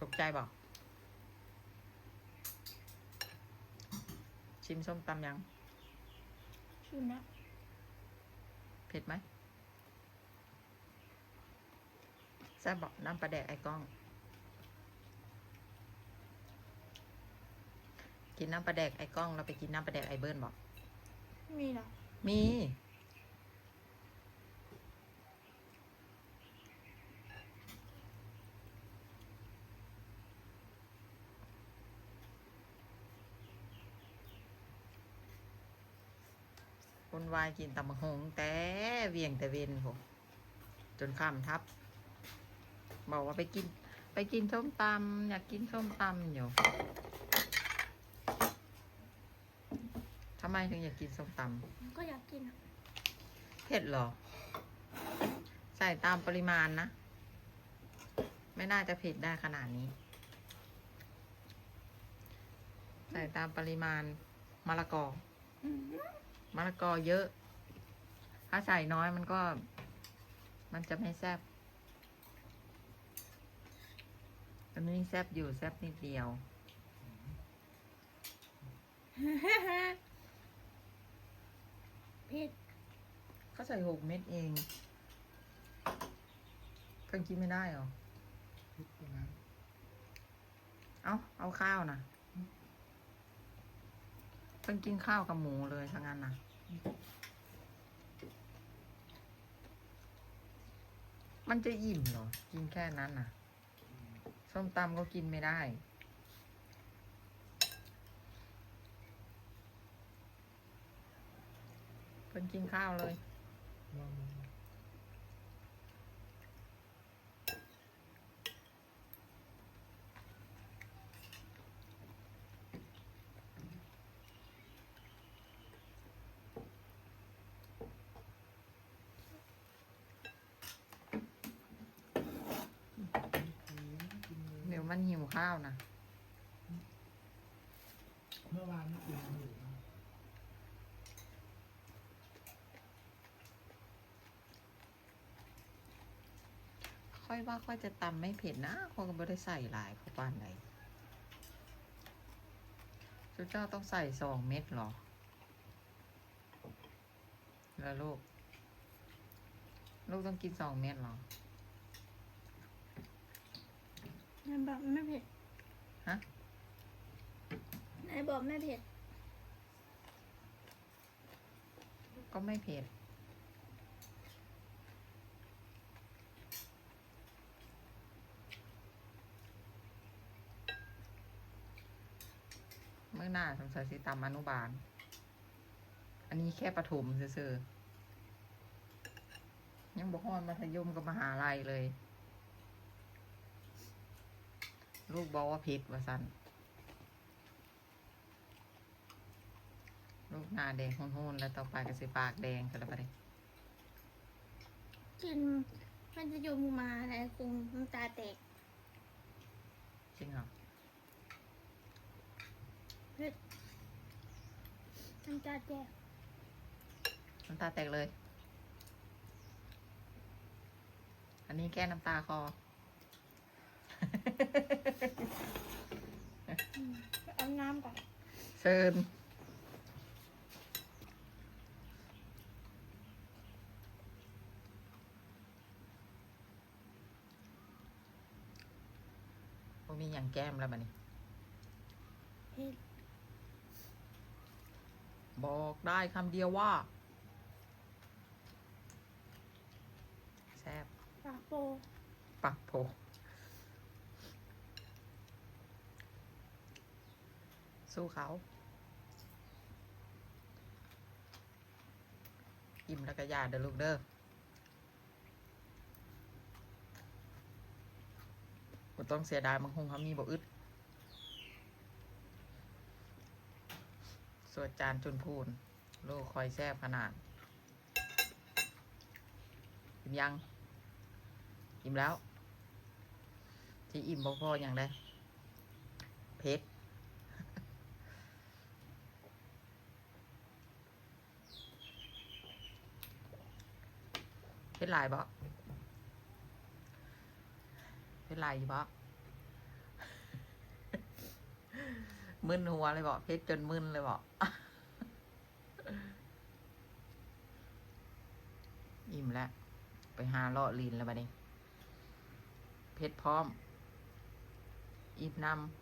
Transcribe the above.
ถูกใจบอกชิมส้มตำยัง ชิมนะเผ็ดไหมแซ่บบอกน้ำปลาแดกไอ้กล้อง กินน้ำปลาแดกไอ้กล้อง เราไปกินน้ำปลาแดกไอ้เบิ้ลบอก มีเหรอ มี คนวายกินตำบักหงแต่เวียงแต่เวนผมจนข้ามทับ บอกว่าไปกิน ไปกินส้มตำอยากกินส้มตำอยู่ทำไมถึงอยากกินส้มตำก็อยากกินอะเผ็ดเหรอ ใส่ตามปริมาณนะ ไม่น่าจะเผ็ดได้ขนาดนี้ ใส่ตามปริมาณมะละกออื มมะละกอเยอะ ถ้าใส่น้อยมันก็ มันจะไม่แซ่บอันนี้แซ่บอยู่แซ่บนิดเดียว เผ็ดเขาใส่หกเม็ดเองเพิ่งกินไม่ได้เหรอทุกตรงนั้นเอาเอาข้าวนะ เพิ่งกินข้าวกับหมูเลยทั้งนั้นนะมันจะอิ่มเหรอ กินแค่นั้นน่ะ ส้มตำก็กินไม่ได้ เพิ่งกินข้าวเลย ลองดู เดี๋ยวมันหิว ข้าวนะเมื่อวานไม่กินอยู่ค่อยว่าค่อยจะตำไม่เผ็ดนะค่อยก็ไม่ได้ใส่หลายเพราะปานไหนชุดเจ้าต้องใส่สองเม็ดหรอ แล้วลูก ลูกต้องกินสองเม็ดหรอ นายบอกไม่เผ็ดฮะนายบอกไม่เผ็ด ก็ไม่เผ็ดเมื่อหน้าสงสัยสิตำอนุบาล อันนี้แค่ประถมซื่อๆยังบอกฮอนมัธยมกับมหาลัยเลย ลูกบอกว่าผิดว่าสันลูกหน้าแดงหุ่นๆแล้วต่อไปก็สิปากแดงกันแล้วไปเลยกินมันจะยมมาอะไรคงน้ำตาแตกจริงเหรอเผ็ดน้ำตาแตกน้ำตาแตกเลย อันนี้แก้น้ำตาคออืม เอาน้ำก่อนเชิญพวกมีอย่างแก้มแล้วบัดนี้เผ็ดบอกได้คำเดียวว่าแซบปากโป ปักโผ สู้เขา อิ่มแล้วก็ยาเด้อลูกเด้อบ่ต้องเสียดายบางคงเขามีบ่อึดสวดจานจุนพูน โลกคอยแซบขนาด อิ่มยัง อิ่มแล้ว ที่อิ่มบ่พออย่างไรเพชร เป็นลายบ่เป็นลายบ่มึนหัวเลยบ่เพชรจนมึนเลยบ่อิ่มแล้ว ไปหาเลาะลีนแล้วบ่เนี้ เพชรพร้อม อิ่มนำ